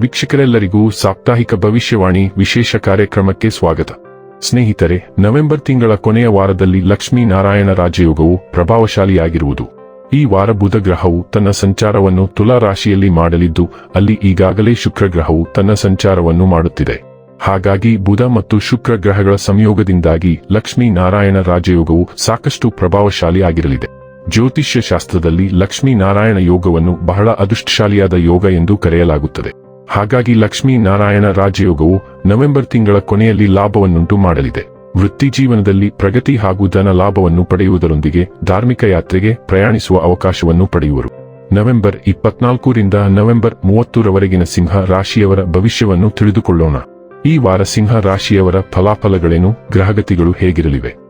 ವೀಕ್ಷಕರೆಲ್ಲರಿಗೂ ಸಾಪ್ತಾಹಿಕ ಭವಿಷ್ಯವಾಣಿ ವಿಶೇಷ ಕಾರ್ಯಕ್ರಮಕ್ಕೆ ಸ್ವಾಗತ. ಸ್ನೇಹಿತರೆ, ನವೆಂಬರ್ ತಿಂಗಳ ಕೊನೆಯ ವಾರದಲ್ಲಿ ಲಕ್ಷ್ಮೀ ನಾರಾಯಣ ರಾಜಯೋಗವು ಪ್ರಭಾವಶಾಲಿಯಾಗಿರುವುದು. ಈ ವಾರ ಬುಧ ಗ್ರಹವು ತನ್ನ ಸಂಚಾರವನ್ನು ತುಲಾ ರಾಶಿಯಲ್ಲಿ ಮಾಡಲಿದ್ದು, ಅಲ್ಲಿ ಈಗಾಗಲೇ ಶುಕ್ರ ಗ್ರಹವು ತನ್ನ ಸಂಚಾರವನ್ನು ಮಾಡುತ್ತಿದೆ. ಹಾಗಾಗಿ ಬುಧ ಮತ್ತು ಶುಕ್ರ ಗ್ರಹಗಳ ಸಂಯೋಗದಿಂದಾಗಿ ಲಕ್ಷ್ಮೀ ನಾರಾಯಣ ರಾಜಯೋಗವು ಸಾಕಷ್ಟು ಪ್ರಭಾವಶಾಲಿಯಾಗಿರಲಿದೆ. ಜ್ಯೋತಿಷ್ಯ ಶಾಸ್ತ್ರದಲ್ಲಿ ಲಕ್ಷ್ಮೀ ನಾರಾಯಣ ಯೋಗವನ್ನು ಬಹಳ ಅದೃಷ್ಟಶಾಲಿಯಾದ ಯೋಗ ಎಂದು ಕರೆಯಲಾಗುತ್ತದೆ. ಹಾಗಾಗಿ ಲಕ್ಷ್ಮೀ ನಾರಾಯಣ ರಾಜಯೋಗವು ನವೆಂಬರ್ ತಿಂಗಳ ಕೊನೆಯಲ್ಲಿ ಲಾಭವನ್ನುಂಟು ಮಾಡಲಿದೆ. ವೃತ್ತಿ ಜೀವನದಲ್ಲಿ ಪ್ರಗತಿ ಹಾಗೂ ಧನ ಲಾಭವನ್ನು ಪಡೆಯುವುದರೊಂದಿಗೆ ಧಾರ್ಮಿಕ ಯಾತ್ರೆಗೆ ಪ್ರಯಾಣಿಸುವ ಅವಕಾಶವನ್ನು ಪಡೆಯುವರು. ನವೆಂಬರ್ ಇಪ್ಪತ್ನಾಲ್ಕರಿಂದ ನವೆಂಬರ್ ಮೂವತ್ತರವರೆಗಿನ ಸಿಂಹ ರಾಶಿಯವರ ಭವಿಷ್ಯವನ್ನು ತಿಳಿದುಕೊಳ್ಳೋಣ. ಈ ವಾರ ಸಿಂಹ ರಾಶಿಯವರ ಫಲಾಫಲಗಳೇನು, ಗ್ರಹಗತಿಗಳು ಹೇಗಿರಲಿವೆ?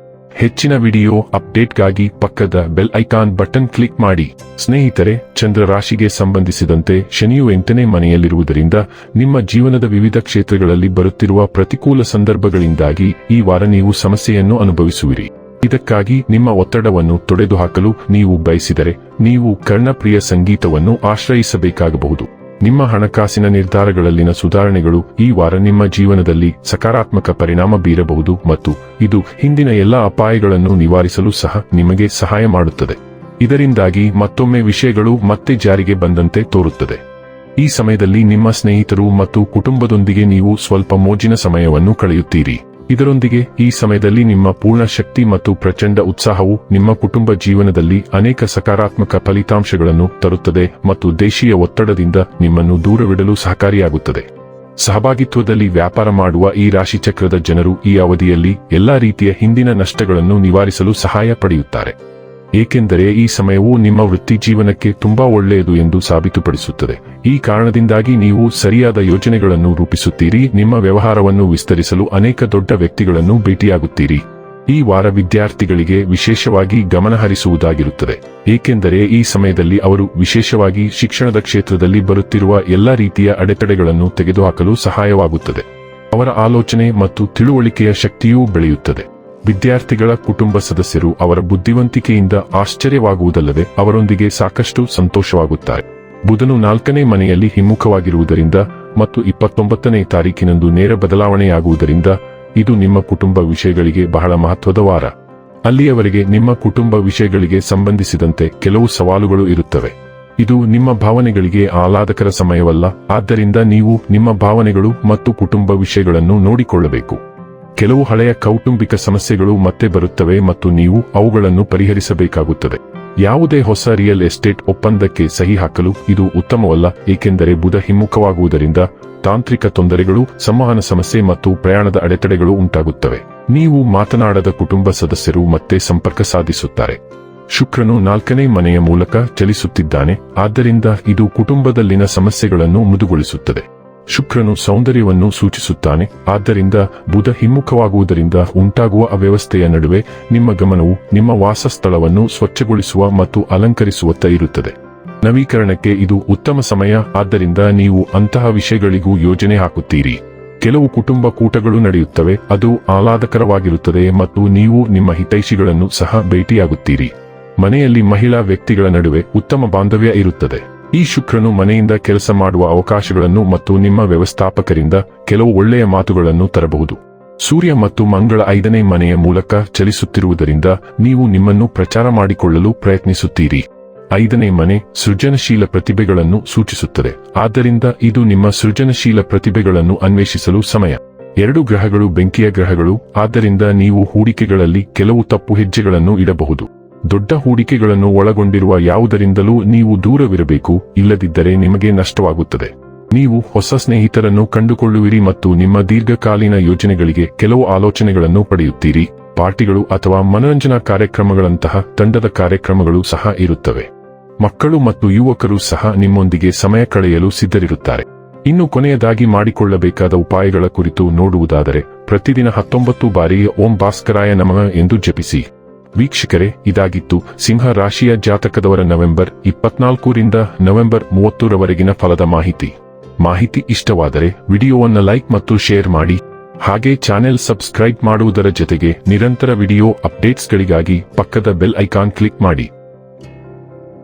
ಹೆಚ್ಚಿನ ವಿಡಿಯೋ ಅಪ್ಡೇಟ್ಗಾಗಿ ಪಕ್ಕದ ಬೆಲ್ ಐಕಾನ್ ಬಟನ್ ಕ್ಲಿಕ್ ಮಾಡಿ. ಸ್ನೇಹಿತರೆ, ಚಂದ್ರ ರಾಶಿಗೆ ಸಂಬಂಧಿಸಿದಂತೆ ಶನಿಯು ಎಂಟನೇ ಮನೆಯಲ್ಲಿರುವುದರಿಂದ ನಿಮ್ಮ ಜೀವನದ ವಿವಿಧ ಕ್ಷೇತ್ರಗಳಲ್ಲಿ ಬರುತ್ತಿರುವ ಪ್ರತಿಕೂಲ ಸಂದರ್ಭಗಳಿಂದಾಗಿ ಈ ವಾರ ನೀವು ಸಮಸ್ಯೆಯನ್ನು ಅನುಭವಿಸುವಿರಿ. ಇದಕ್ಕಾಗಿ ನಿಮ್ಮ ಒತ್ತಡವನ್ನು ತೊಡೆದುಹಾಕಲು ನೀವು ಬಯಸಿದರೆ ನೀವು ಕರ್ಣಪ್ರಿಯ ಸಂಗೀತವನ್ನು ಆಶ್ರಯಿಸಬೇಕಾಗಬಹುದು. ನಿಮ್ಮ ಹಣಕಾಸಿನ ನಿರ್ಧಾರಗಳಲ್ಲಿನ ಸುಧಾರಣೆಗಳು ಈ ವಾರ ನಿಮ್ಮ ಜೀವನದಲ್ಲಿ ಸಕಾರಾತ್ಮಕ ಪರಿಣಾಮ ಬೀರಬಹುದು ಮತ್ತು ಇದು ಹಿಂದಿನ ಎಲ್ಲ ಅಪಾಯಗಳನ್ನು ನಿವಾರಿಸಲು ಸಹ ನಿಮಗೆ ಸಹಾಯ ಮಾಡುತ್ತದೆ. ಇದರಿಂದಾಗಿ ಮತ್ತೊಮ್ಮೆ ವಿಷಯಗಳು ಮತ್ತೆ ಜಾರಿಗೆ ಬಂದಂತೆ ತೋರುತ್ತದೆ. ಈ ಸಮಯದಲ್ಲಿ ನಿಮ್ಮ ಸ್ನೇಹಿತರು ಮತ್ತು ಕುಟುಂಬದೊಂದಿಗೆ ನೀವು ಸ್ವಲ್ಪ ಮೋಜಿನ ಸಮಯವನ್ನು ಕಳೆಯುತ್ತೀರಿ. ಇದರೊಂದಿಗೆ ಈ ಸಮಯದಲ್ಲಿ ನಿಮ್ಮ ಪೂರ್ಣ ಶಕ್ತಿ ಮತ್ತು ಪ್ರಚಂಡ ಉತ್ಸಾಹವು ನಿಮ್ಮ ಕುಟುಂಬ ಜೀವನದಲ್ಲಿ ಅನೇಕ ಸಕಾರಾತ್ಮಕ ಫಲಿತಾಂಶಗಳನ್ನು ತರುತ್ತದೆ ಮತ್ತು ದೇಶೀಯ ಒತ್ತಡದಿಂದ ನಿಮ್ಮನ್ನು ದೂರವಿಡಲು ಸಹಕಾರಿಯಾಗುತ್ತದೆ. ಸಹಭಾಗಿತ್ವದಲ್ಲಿ ವ್ಯಾಪಾರ ಮಾಡುವ ಈ ರಾಶಿಚಕ್ರದ ಜನರು ಈ ಅವಧಿಯಲ್ಲಿ ಎಲ್ಲಾ ರೀತಿಯ ಹಿಂದಿನ ನಷ್ಟಗಳನ್ನು ನಿವಾರಿಸಲು ಸಹಾಯ ಪಡೆಯುತ್ತಾರೆ. ಏಕೆಂದರೆ ಈ ಸಮಯವು ನಿಮ್ಮ ವೃತ್ತಿ ಜೀವನಕ್ಕೆ ತುಂಬಾ ಒಳ್ಳೆಯದು ಎಂದು ಸಾಬೀತುಪಡಿಸುತ್ತದೆ. ಈ ಕಾರಣದಿಂದಾಗಿ ನೀವು ಸರಿಯಾದ ಯೋಜನೆಗಳನ್ನು ರೂಪಿಸುತ್ತೀರಿ, ನಿಮ್ಮ ವ್ಯವಹಾರವನ್ನು ವಿಸ್ತರಿಸಲು ಅನೇಕ ದೊಡ್ಡ ವ್ಯಕ್ತಿಗಳನ್ನು ಭೇಟಿಯಾಗುತ್ತೀರಿ. ಈ ವಾರ ವಿದ್ಯಾರ್ಥಿಗಳಿಗೆ ವಿಶೇಷವಾಗಿ ಗಮನಹರಿಸುವುದಾಗಿರುತ್ತದೆ. ಏಕೆಂದರೆ ಈ ಸಮಯದಲ್ಲಿ ಅವರು ವಿಶೇಷವಾಗಿ ಶಿಕ್ಷಣದ ಕ್ಷೇತ್ರದಲ್ಲಿ ಬರುತ್ತಿರುವ ಎಲ್ಲಾ ರೀತಿಯ ಅಡೆತಡೆಗಳನ್ನು ತೆಗೆದುಹಾಕಲು ಸಹಾಯವಾಗುತ್ತದೆ. ಅವರ ಆಲೋಚನೆ ಮತ್ತು ತಿಳುವಳಿಕೆಯ ಶಕ್ತಿಯೂ ಬೆಳೆಯುತ್ತದೆ. ವಿದ್ಯಾರ್ಥಿಗಳ ಕುಟುಂಬ ಸದಸ್ಯರು ಅವರ ಬುದ್ಧಿವಂತಿಕೆಯಿಂದ ಆಶ್ಚರ್ಯವಾಗುವುದಲ್ಲದೆ ಅವರೊಂದಿಗೆ ಸಾಕಷ್ಟು ಸಂತೋಷವಾಗುತ್ತಾರೆ. ಬುಧನು ನಾಲ್ಕನೇ ಮನೆಯಲ್ಲಿ ಹಿಮ್ಮುಖವಾಗಿರುವುದರಿಂದ ಮತ್ತು ಇಪ್ಪತ್ತೊಂಬತ್ತನೇ ತಾರೀಕಿನಂದು ನೇರ ಬದಲಾವಣೆಯಾಗುವುದರಿಂದ ಇದು ನಿಮ್ಮ ಕುಟುಂಬ ವಿಷಯಗಳಿಗೆ ಬಹಳ ಮಹತ್ವದ ವಾರ. ಅಲ್ಲಿಯವರೆಗೆ ನಿಮ್ಮ ಕುಟುಂಬ ವಿಷಯಗಳಿಗೆ ಸಂಬಂಧಿಸಿದಂತೆ ಕೆಲವು ಸವಾಲುಗಳು ಇರುತ್ತವೆ. ಇದು ನಿಮ್ಮ ಭಾವನೆಗಳಿಗೆ ಆಹ್ಲಾದಕರ ಸಮಯವಲ್ಲ, ಆದ್ದರಿಂದ ನೀವು ನಿಮ್ಮ ಭಾವನೆಗಳು ಮತ್ತು ಕುಟುಂಬ ವಿಷಯಗಳನ್ನು ನೋಡಿಕೊಳ್ಳಬೇಕು. ಕೆಲವು ಹಳೆಯ ಕೌಟುಂಬಿಕ ಸಮಸ್ಯೆಗಳು ಮತ್ತೆ ಬರುತ್ತವೆ ಮತ್ತು ನೀವು ಅವುಗಳನ್ನು ಪರಿಹರಿಸಬೇಕಾಗುತ್ತದೆ. ಯಾವುದೇ ಹೊಸ ರಿಯಲ್ ಎಸ್ಟೇಟ್ ಒಪ್ಪಂದಕ್ಕೆ ಸಹಿ ಹಾಕಲು ಇದು ಉತ್ತಮವಲ್ಲ, ಏಕೆಂದರೆ ಬುಧ ಹಿಮ್ಮುಖವಾಗುವುದರಿಂದ ತಾಂತ್ರಿಕ ತೊಂದರೆಗಳು, ಸಂವಹನ ಸಮಸ್ಯೆ ಮತ್ತು ಪ್ರಯಾಣದ ಅಡೆತಡೆಗಳು ಉಂಟಾಗುತ್ತವೆ. ನೀವು ಮಾತನಾಡದ ಕುಟುಂಬ ಸದಸ್ಯರು ಮತ್ತೆ ಸಂಪರ್ಕ ಸಾಧಿಸುತ್ತಾರೆ. ಶುಕ್ರನು ನಾಲ್ಕನೇ ಮನೆಯ ಮೂಲಕ ಚಲಿಸುತ್ತಿದ್ದಾನೆ, ಆದ್ದರಿಂದ ಇದು ಕುಟುಂಬದಲ್ಲಿನ ಸಮಸ್ಯೆಗಳನ್ನು ಮೃದುಗೊಳಿಸುತ್ತದೆ. ಶುಕ್ರನು ಸೌಂದರ್ಯವನ್ನು ಸೂಚಿಸುತ್ತಾನೆ. ಆದ್ದರಿಂದ ಬುಧ ಹಿಮ್ಮುಖವಾಗುವುದರಿಂದ ಉಂಟಾಗುವ ಅವ್ಯವಸ್ಥೆಯ ನಡುವೆ ನಿಮ್ಮ ಗಮನವು ನಿಮ್ಮ ವಾಸಸ್ಥಳವನ್ನು ಸ್ವಚ್ಛಗೊಳಿಸುವ ಮತ್ತು ಅಲಂಕರಿಸುವತ್ತ ಇರುತ್ತದೆ. ನವೀಕರಣಕ್ಕೆ ಇದು ಉತ್ತಮ ಸಮಯ. ಆದ್ದರಿಂದ ನೀವು ಅಂತಹ ವಿಷಯಗಳಿಗೂ ಯೋಜನೆ ಹಾಕುತ್ತೀರಿ. ಕೆಲವು ಕುಟುಂಬ ಕೂಟಗಳು ನಡೆಯುತ್ತವೆ. ಅದು ಆಹ್ಲಾದಕರವಾಗಿರುತ್ತದೆ ಮತ್ತು ನೀವು ನಿಮ್ಮ ಹಿತೈಷಿಗಳನ್ನು ಸಹ ಭೇಟಿಯಾಗುತ್ತೀರಿ. ಮನೆಯಲ್ಲಿ ಮಹಿಳಾ ವ್ಯಕ್ತಿಗಳ ನಡುವೆ ಉತ್ತಮ ಬಾಂಧವ್ಯ ಇರುತ್ತದೆ. ಈ ಶುಕ್ರನು ಮನೆಯಿಂದ ಕೆಲಸ ಮಾಡುವ ಅವಕಾಶಗಳನ್ನು ಮತ್ತು ನಿಮ್ಮ ವ್ಯವಸ್ಥಾಪಕರಿಂದ ಕೆಲವು ಒಳ್ಳೆಯ ಮಾತುಗಳನ್ನು ತರಬಹುದು. ಸೂರ್ಯ ಮತ್ತು ಮಂಗಳ ಐದನೇ ಮನೆಯ ಮೂಲಕ ಚಲಿಸುತ್ತಿರುವುದರಿಂದ ನೀವು ನಿಮ್ಮನ್ನು ಪ್ರಚಾರ ಮಾಡಿಕೊಳ್ಳಲು ಪ್ರಯತ್ನಿಸುತ್ತೀರಿ. ಐದನೇ ಮನೆ ಸೃಜನಶೀಲ ಪ್ರತಿಭೆಗಳನ್ನು ಸೂಚಿಸುತ್ತದೆ. ಆದ್ದರಿಂದ ಇದು ನಿಮ್ಮ ಸೃಜನಶೀಲ ಪ್ರತಿಭೆಗಳನ್ನು ಅನ್ವೇಷಿಸಲು ಸಮಯ. ಎರಡು ಗ್ರಹಗಳು ಬೆಂಕಿಯ ಗ್ರಹಗಳು, ಆದ್ದರಿಂದ ನೀವು ಹೂಡಿಕೆಗಳಲ್ಲಿ ಕೆಲವು ತಪ್ಪು ಹೆಜ್ಜೆಗಳನ್ನು ಇಡಬಹುದು. ದೊಡ್ಡ ಹೂಡಿಕೆಗಳನ್ನು ಒಳಗೊಂಡಿರುವ ಯಾವುದರಿಂದಲೂ ನೀವು ದೂರವಿರಬೇಕು, ಇಲ್ಲದಿದ್ದರೆ ನಿಮಗೆ ನಷ್ಟವಾಗುತ್ತದೆ. ನೀವು ಹೊಸ ಸ್ನೇಹಿತರನ್ನು ಕಂಡುಕೊಳ್ಳುವಿರಿ ಮತ್ತು ನಿಮ್ಮ ದೀರ್ಘಕಾಲೀನ ಯೋಜನೆಗಳಿಗೆ ಕೆಲವು ಆಲೋಚನೆಗಳನ್ನು ಪಡೆಯುತ್ತೀರಿ. ಪಾರ್ಟಿಗಳು ಅಥವಾ ಮನರಂಜನಾ ಕಾರ್ಯಕ್ರಮಗಳಂತಹ ತಂಡದ ಕಾರ್ಯಕ್ರಮಗಳು ಸಹ ಇರುತ್ತವೆ. ಮಕ್ಕಳು ಮತ್ತು ಯುವಕರು ಸಹ ನಿಮ್ಮೊಂದಿಗೆ ಸಮಯ ಕಳೆಯಲು ಸಿದ್ಧರಿರುತ್ತಾರೆ. ಇನ್ನು ಕೊನೆಯದಾಗಿ ಮಾಡಿಕೊಳ್ಳಬೇಕಾದ ಉಪಾಯಗಳ ಕುರಿತು ನೋಡುವುದಾದರೆ, ಪ್ರತಿದಿನ ಹತ್ತೊಂಬತ್ತು ಬಾರಿ ಓಂ ಭಾಸ್ಕರಾಯ ನಮಃ ಎಂದು ಜಪಿಸಿ. ವೀಕ್ಷಕರೇ, ಇದಾಗಿತ್ತು ಸಿಂಹ ರಾಶಿಯ ಜಾತಕದವರ ನವೆಂಬರ್ ಇಪ್ಪತ್ನಾಲ್ಕರಿಂದ ನವೆಂಬರ್ ಮೂವತ್ತರವರೆಗಿನ ಫಲದ ಮಾಹಿತಿ. ಮಾಹಿತಿ ಇಷ್ಟವಾದರೆ ವಿಡಿಯೋವನ್ನು ಲೈಕ್ ಮತ್ತು ಶೇರ್ ಮಾಡಿ. ಹಾಗೆ ಚಾನೆಲ್ ಸಬ್ಸ್ಕ್ರೈಬ್ ಮಾಡುವುದರ ಜೊತೆಗೆ ನಿರಂತರ ವಿಡಿಯೋ ಅಪ್ಡೇಟ್ಸ್ಗಳಿಗಾಗಿ ಪಕ್ಕದ ಬೆಲ್ ಐಕಾನ್ ಕ್ಲಿಕ್ ಮಾಡಿ.